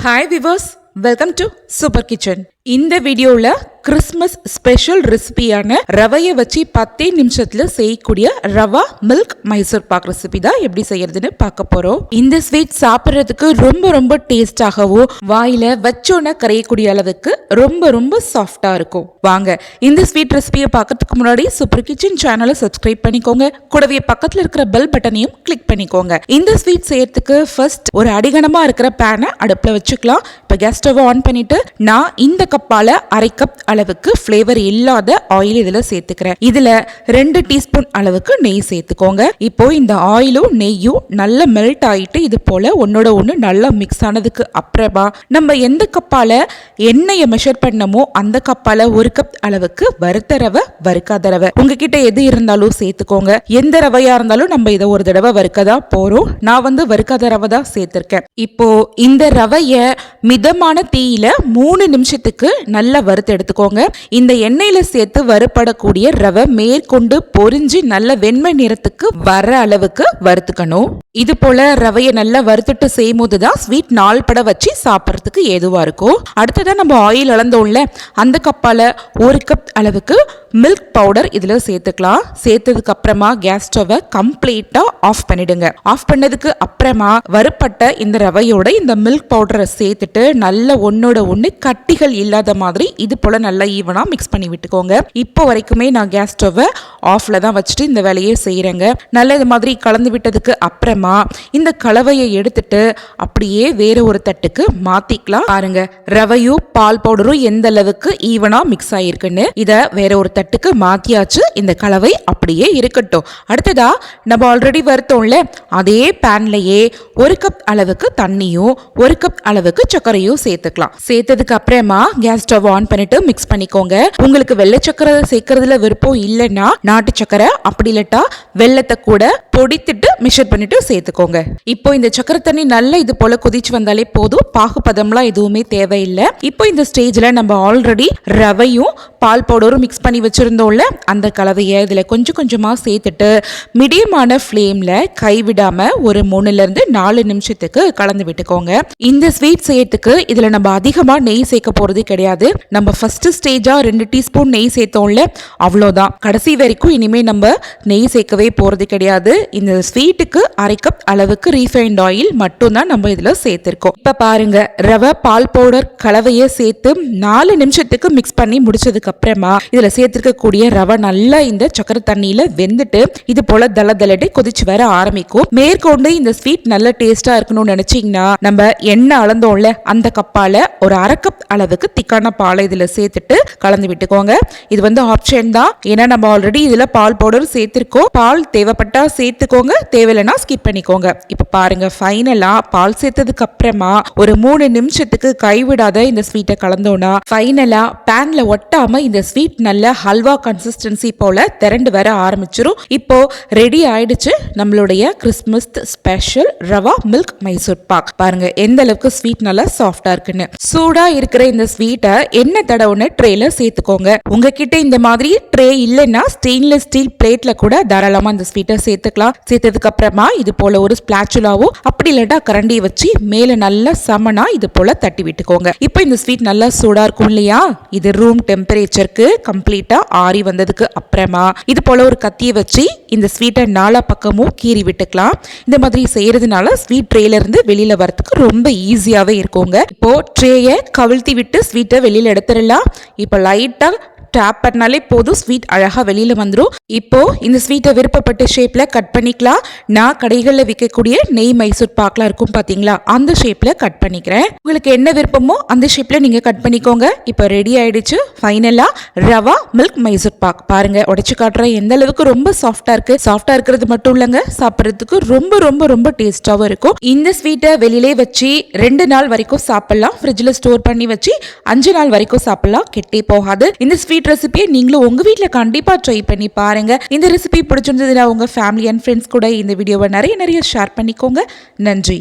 Hi viewers welcome to super kitchen இந்த வீடியோவில் Christmas special ரெசிபியான ரவையை வச்சு பத்தே நிமிஷத்தில் செய்யக்கூடிய ரவா மில்க் மைசூர் பாக் ரெசிபி தான் எப்படி செய்யறதுன்னு பார்க்க போகிறோம் இந்த ஸ்வீட் சாப்பிட்றதுக்கு ரொம்ப ரொம்ப டேஸ்டாகவும் வாயில் வச்சோன்னே கரையக்கூடிய அளவுக்கு ரொம்ப ரொம்ப சாஃப்டாக இருக்கும். வாங்க இந்த ஸ்வீட் ரெசிபியை பார்க்கறதுக்கு முன்னாடி சூப்பர் கிச்சன் சேனலை சப்ஸ்கிரைப் பண்ணிக்கோங்க. கூடவே பக்கத்தில் இருக்கிற பெல் பட்டனையும் கிளிக் பண்ணிக்கோங்க. இந்த ஸ்வீட் செய்யறதுக்கு ஃபர்ஸ்ட் ஒரு அடிகனமாக இருக்கிற பேனை அடுப்பில் வச்சுக்கலாம். இப்போ கேஸ் ஸ்டவ் ஆன் பண்ணிட்டு நான் இந்த கப்பால அரை கப் அளவுக்கு ஃப்ளேவர் இல்லாத ஆயில் இதில் சேர்த்துக்கிறேன். இதில் ரெண்டு டீஸ்பூன் அளவுக்கு நெய் சேர்த்துக்கோங்க. இப்போ இந்த ஆயிலும் நெய்யும் நல்லா மெல்ட் ஆகிட்டு இது போல ஒன்னோட ஒன்று நல்லா மிக்ஸ் ஆனதுக்கு அப்புறமா நம்ம எந்த கப்பால எண்ணெயை மெஷர் பண்ணமோ அந்த கப்பால ஒரு கப் அளவுக்கு வறுத்த ரவை வறுக்காத ரவை. உங்ககிட்ட எது இருந்தாலும் சேர்த்துக்கோங்க. எந்த ரவையா இருந்தாலும் நம்ம இதை ஒரு தடவை வறுக்கதா போறோம். நான் வந்து வறுக்காத ரவை தான் சேர்த்திருக்கேன். இப்போ இந்த ரவைய மிதமான தீயில மூணு நிமிஷத்துக்கு நல்லா வறுத்து எடுத்துக்கோங்க. இந்த எண்ணெயில சேர்த்து வறுப்படக்கூடிய ரவை மேற்கொண்டு பொறிஞ்சு நல்ல வெண்மை நிறத்துக்கு வர அளவுக்கு வறுத்துக்கணும். இது போல ரவையை நல்லா வறுத்துட்டு செய்யும் போது தான் ஸ்வீட் நாள் பட வச்சு சாப்பிட்றதுக்கு ஏதுவாக இருக்கும். அடுத்ததான் நம்ம ஆயில் அளந்தோம்ல அந்த கப்பால ஒரு கப் அளவுக்கு மில்க் பவுடர் இதில் சேர்த்துக்கலாம். சேர்த்ததுக்கு அப்புறமா கேஸ் ஸ்டவ்வை கம்ப்ளீட்டாக ஆஃப் பண்ணிடுங்க. ஆஃப் பண்ணதுக்கு அப்புறமா வறுப்பட்ட இந்த ரவையோட இந்த மில்க் பவுடரை சேர்த்துட்டு நல்ல ஒன்னோட ஒன்று கட்டிகள் இல்லாத மாதிரி இது போல நல்லா ஈவனாக மிக்ஸ் பண்ணி விட்டுக்கோங்க. இப்போ வரைக்குமே நான் கேஸ் ஸ்டவ்வை ஆஃப்ல தான் வச்சுட்டு இந்த வேலையை செய்கிறேங்க நல்ல இது மாதிரி கலந்து விட்டதுக்கு அப்புறமா இந்த கலவையை எடுத்துட்டு அப்படியே வேற ஒரு தட்டுக்கு மாத்திக்கலாம். பாருங்க ரவையும் பால் பவுடரும் எந்த அளவுக்கு ஈவனா மிக்ஸ் ஆயிருக்குன்னு. இதை வேற ஒரு தட்டுக்கு மாத்தியாச்சு இந்த கலவை அப்படியே இருக்கட்டும். அடுத்ததா நம்ம ஆல்ரெடி வறுத்தோம்ல அதே பேன்லயே ஒரு கப் அளவுக்கு தண்ணியும் ஒரு கப் அளவுக்கு சர்க்கரையும் சேர்த்துக்கலாம். சேர்த்ததுக்கு அப்புறமா கேஸ் ஸ்டவ் ஆன் பண்ணிட்டு மிக்ஸ் பண்ணிக்கோங்க. உங்களுக்கு வெள்ளை சக்கரை சேர்க்கறதுல விருப்பம் இல்லைன்னா நாட்டு சக்கரை அப்படி இல்லட்டா வெள்ளத்தை கூட பொடித்துட்டு மிக்சர் பண்ணிட்டு சேர்த்துக்கோங்க. இப்போ இந்த சக்கரை தண்ணி நல்லா இது போல கொதிச்சு வந்தாலே போதும். பாகுபதம்லாம் எதுவுமே தேவையில்லை. இப்போ இந்த ஸ்டேஜ்ல நம்ம ஆல்ரெடி ரவையும் பால் பவுடரும் மிக்ஸ் பண்ணி வச்சுருந்தோம்ல அந்த கலவையை இதில் கொஞ்சம் கொஞ்சமாக சேர்த்துட்டு மீடியமான ஃப்ளேமில் கைவிடாமல் ஒரு மூணுலேருந்து நாலு நிமிஷத்துக்கு கலந்து விட்டுக்கோங்க. இந்த ஸ்வீட் செய்யறதுக்கு இதில் நம்ம அதிகமாக நெய் சேர்க்க போகிறது கிடையாது. நம்ம ஃபஸ்ட்டு ஸ்டேஜாக ரெண்டு டீஸ்பூன் நெய் சேர்த்தோம்ல அவ்வளோதான். கடைசி வரைக்கும் இனிமேல் நம்ம நெய் சேர்க்கவே போகிறது கிடையாது. இந்த ஸ்வீட்டுக்கு அரை கப் அளவுக்கு ரீஃபைண்ட் ஆயில் மட்டும்தான் நம்ம இதில் சேர்த்துருக்கோம். இப்போ பாருங்க ரவை பால் பவுடர் கலவையை சேர்த்து நாலு நிமிஷத்துக்கு மிக்ஸ் பண்ணி முடிச்சதுக்கு அப்புறமா இதில் சேர்த்துருக்கக்கூடிய ரவை நல்லா இந்த சக்கரை தண்ணி தண்ணியில வெந்துட்டு இது போல தள தளட்டு கொதிச்சு வர ஆரம்பிக்கும். மேற்கொண்டு இந்த ஸ்வீட் நல்ல டேஸ்டா இருக்கணும்னு நினைச்சீங்கன்னா நம்ம எண்ணெய் அளந்தோம்ல அந்த கப்பால ஒரு அரை கப் அளவுக்கு திக்கான பாலை இதுல சேர்த்துட்டு கலந்து விட்டுக்கோங்க. இது வந்து ஆப்ஷன் தான். ஏன்னா நம்ம ஆல்ரெடி இதுல பால் பவுடர் சேர்த்திருக்கோம். பால் தேவைப்பட்டா சேர்த்துக்கோங்க. தேவையில்லைன்னா ஸ்கிப் பண்ணிக்கோங்க. இப்ப பாருங்க ஃபைனலா பால் சேர்த்ததுக்கு அப்புறமா ஒரு மூணு நிமிஷத்துக்கு கைவிடாத இந்த ஸ்வீட்டை கலந்தோம்னா ஃபைனலா பேன்ல ஒட்டாம இந்த ஸ்வீட் நல்ல ஹல்வா கன்சிஸ்டன்சி போல திரண்டு வர ஆரம்பிச்சிடும் இப்போ ரெடி ஆயிடுச்சு நம்மளுடைய Christmas special rava milk Mysore pak பாருங்க எந்த அளவுக்கு ஸ்வீட் நல்லா சாஃப்டா இருக்குன்னு. சூடா இருக்கிற இந்த ஸ்வீட்டை என்ன தடவுன ட்ரேல சேர்த்துக்கோங்க. உங்ககிட்ட இந்த மாதிரி ட்ரே இல்லைன்னா ஸ்டெயின்லெஸ் ஸ்டீல் பிளேட்ல கூட தாராளமா இந்த ஸ்வீட்டை சேர்த்துக்கலாம். சேர்த்ததுக்கு அப்புறமா இது போல ஒரு ஸ்பிளாச்சுலாவோ அப்படி இல்லட்டா கரண்டியை வச்சு மேல நல்லா சமனா இது போல தட்டி விட்டுக்கோங்க. இப்போ இந்த ஸ்வீட் நல்லா சூடா இருக்கும் இல்லையா? இது ரூம் டெம்பரேச்சருக்கு கம்ப்ளீட்டா ஆறி வந்ததுக்கு அப்புறமா. இது போல ஒரு கத்தியை வச்சு இந்த ஸ்வீட்டை நாலா பக்கமும் கீறி விட்டுக்கலாம். இந்த மாதிரி செய்யறதுனால ஸ்வீட் ட்ரேலேருந்து இருந்து வெளியில ரொம்ப ஈஸியாகவே இருக்குங்க. இப்போ ட்ரேயை கவிழ்த்தி விட்டு ஸ்வீட்டை வெளியில எடுத்துடலாம். இப்போ லைட்டாக டேப் பண்ணாலே போதும். ஸ்வீட் அழகாக வெளியில் வந்துடும் இப்போ இந்த ஸ்வீட்டை விருப்பப்பட்ட ஷேப்பில் கட் பண்ணிக்கலாம். நான் கடைகளில் விற்கக்கூடிய நெய் மைசூர் பாக்லாம் இருக்கும் பார்த்தீங்களா அந்த ஷேப்பில் கட் பண்ணிக்கிறேன். உங்களுக்கு என்ன விருப்பமோ அந்த ஷேப்பில் நீங்கள் கட் பண்ணிக்கோங்க. இப்போ ரெடி ஆயிடுச்சு. ஃபைனலாக ரவா மில்க் மைசூர் பாக். பாருங்க உடச்சு காட்டுறேன். எந்த அளவுக்கு ரொம்ப சாஃப்டாக இருக்கு. சாஃப்டாக இருக்கிறது மட்டும் இல்லைங்க. சாப்பிட்றதுக்கு ரொம்ப ரொம்ப ரொம்ப டேஸ்டாகவும் இருக்கும். இந்த ஸ்வீட்டை வெளியிலே வச்சு ரெண்டு நாள் வரைக்கும் சாப்பிடலாம். ஃப்ரிட்ஜில் ஸ்டோர் பண்ணி வச்சு அஞ்சு நாள் வரைக்கும் சாப்பிடலாம். கெட்டே போகாது. இந்த ஸ்வீட் ஸ்வீட் ரெசிபியை நீங்களும் உங்கள் வீட்டில் கண்டிப்பாக ட்ரை பண்ணி பாருங்கள் இந்த ரெசிபி பிடிச்சிருந்ததுன்னா உங்கள் ஃபேமிலி அண்ட் ஃப்ரெண்ட்ஸ் கூட இந்த வீடியோவை நிறைய நிறைய ஷேர் பண்ணிக்கோங்க. நன்றி.